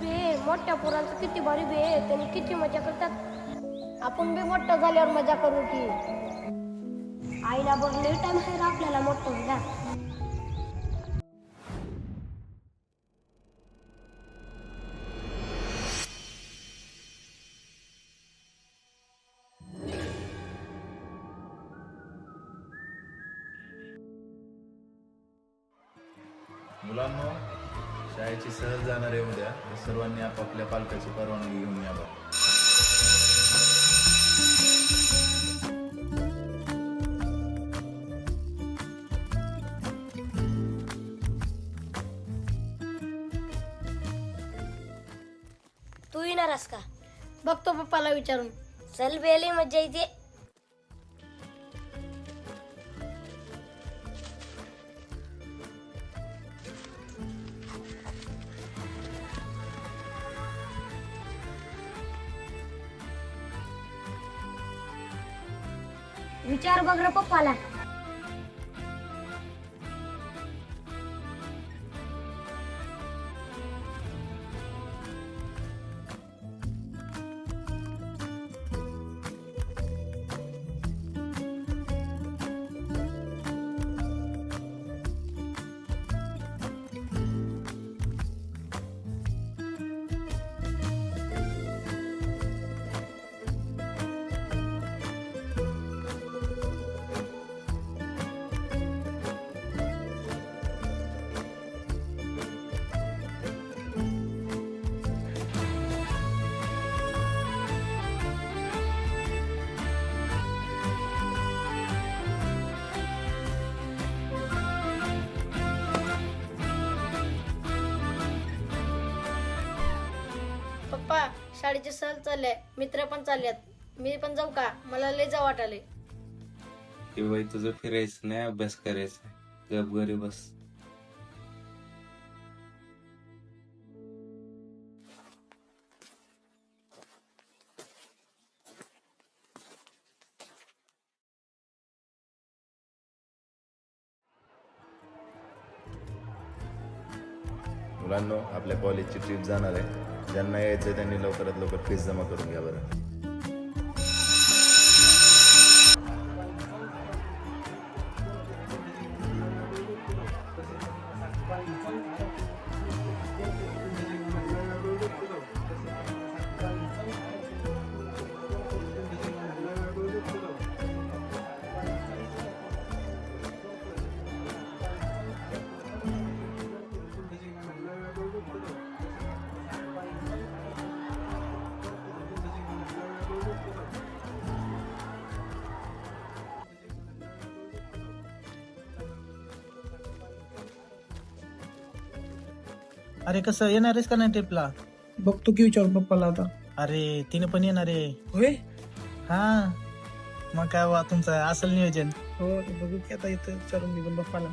बे मोठ्या पोरांचं किती भारी बे त्यांनी किती मजा करतात. आपण बी मोठं झाल्यावर मजा करू की. आईला बघ लई टाइम आहे रे आपल्याला मोठं व्हायला मुलांना शाळेची सहल जाणार आहे उद्या. सर्वांनी आपापल्या पालकाची परवानगी घेऊन यावं तू येणारस का? बघतो पप्पाला विचारून. चल बेली मजा येते. विचार बघ रे पप्पाला. शाळेची सहल चालले मित्र पण चालल्यात मी पण जाऊ का? मला लय जाऊ वाटाले की बाई तुझं फिरायचं नाही अभ्यास करायचा गप घरी बस. मुलांनो आपल्या कॉलेजची ट्रिप जाणार आहे. ज्यांना यायचं त्यांनी लवकरात लवकर फीस जमा करून घ्या बरं. अरे कसं येणार आहेस का नाही ट्रिपला बघतो की विचारून पप्पाला आता. अरे तिने पण येणार आहे. होय? हा. मग काय वा तुमचं असेल नियोजन. हो बघू की आता इथं विचारून मी पण पप्पाला.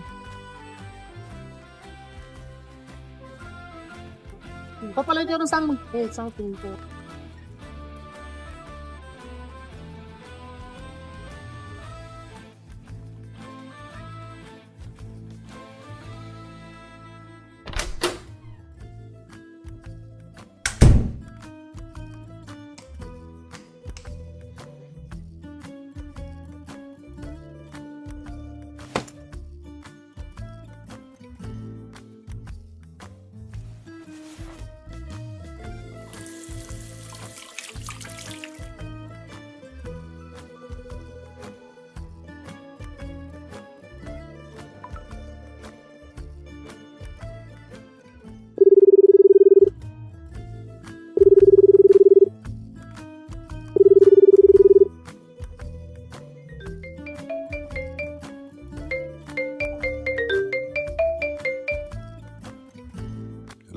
पप्पाला विचारून सांग मग. हे सांगतो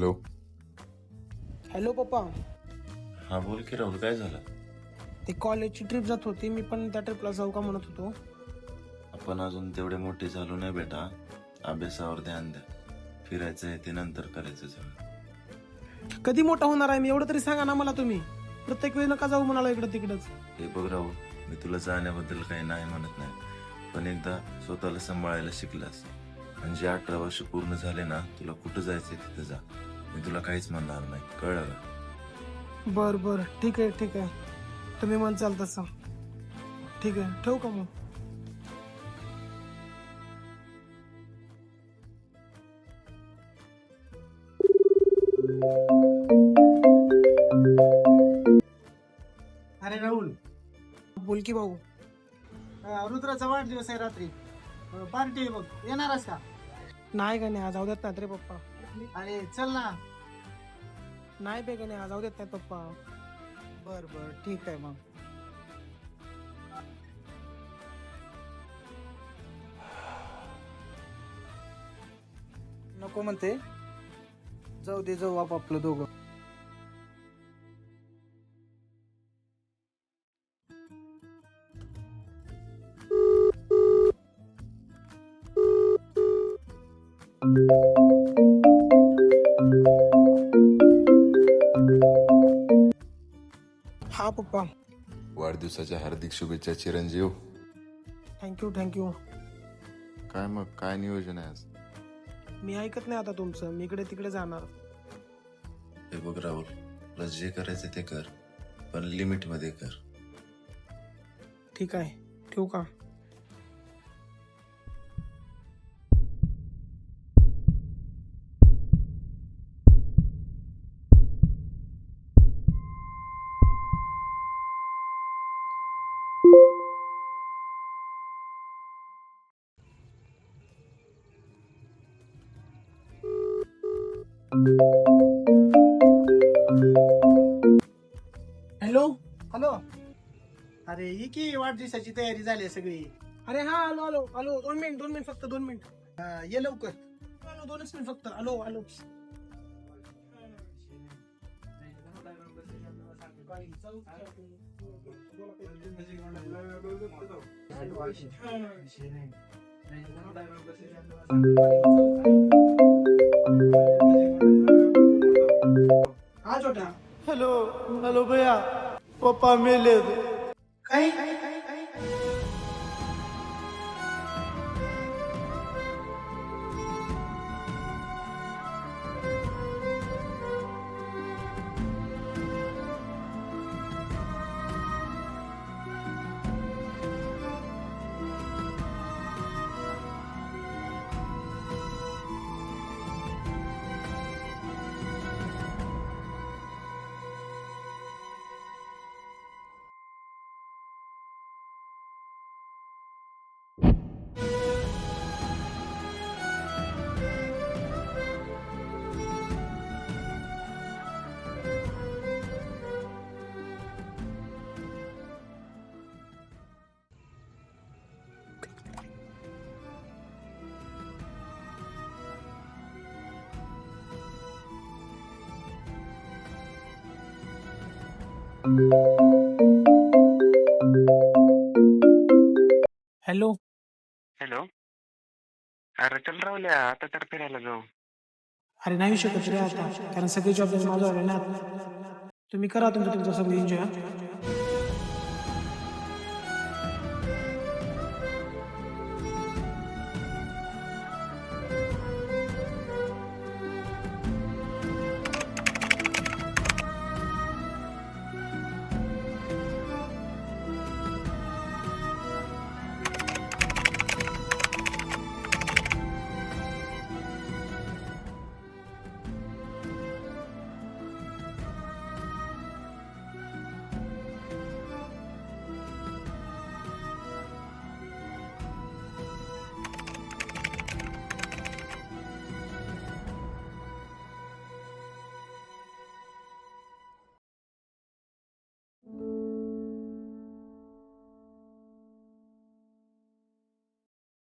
हॅलो. हॅलो पप्पा. हा बोल की राहुल काय झालं? ते कॉलेजची ट्रिप जात होती. मी पण त्या ट्रिपला जाऊ का म्हणत होतो. आपण अजून तेवढे मोठे झालो नाही बेटा. अभ्यासावर ध्यान द्या. फिरायचं आहे ते नंतर करायचं सगळं. कधी मोठा होणार आहे मी? एवढं तरी सांगा ना मला तुम्ही. प्रत्येक वेळी नका जाऊ म्हणाला इकडं तिकडंच. हे बघ राहुल मी तुला जाण्याबद्दल काही नाही म्हणत नाही. पण एकदा स्वतःला सांभाळायला शिकलास. म्हणजे अठरा वर्ष पूर्ण झाले ना तुला कुठं जायचंय तिथं जा. तुला काहीच म्हणणार नाही कळलं? का बर बर. ठीक आहे ठीक आहे. तुम्ही म्हणचाल तसं ठीक आहे. ठेवू का मग? अरे राहुल. बोल की भाऊ. अं, रुद्राचा वाढदिवस आहे रात्री. पार्टी आहे बघ. येणारच का? नाही का नाही. आज जाऊ देत नाहीत रे पप्पा. अरे चल ना. नाही बे नाही आज जाऊ देत नाही पप्पा. बर बर ठीक आहे मग. नको म्हणते. जाऊ दे जाऊ आप आपलं दोघं. पप्पा. वाढदिवसाच्या हार्दिक शुभेच्छा चिरंजीव. थँक्यू थँक्यू काय मग काय नियोजन आहे आज? मी ऐकत नाही आता तुमचं. मी इकडे तिकडे जाणार. हे बघ राहुल तुला जे करायचं ते कर पण लिमिटमध्ये कर. ठीक आहे. ठेवू का? हॅलो? हॅलो. अरे ही की वाढदिवसाची तयारी झाली आहे सगळी? अरे हा आलो आलो आलो दोन मिनिट दोन मिनिट फक्त दोन मिनिट. ये लवकर. आलो दोनच मिनिट फक्त. आलो आलो हा छोटा हॅलो हॅलो भैया पप्पा मेले. काय हॅलो. हॅलो. अरे चल राहुल्या आता तर फिरायला जाऊ. अरे नाही शकत रे आता कारण सगळे जॉब माझ्यावर आहे ना तुम्ही करा तुमचं तुमचं सगळं एन्जॉय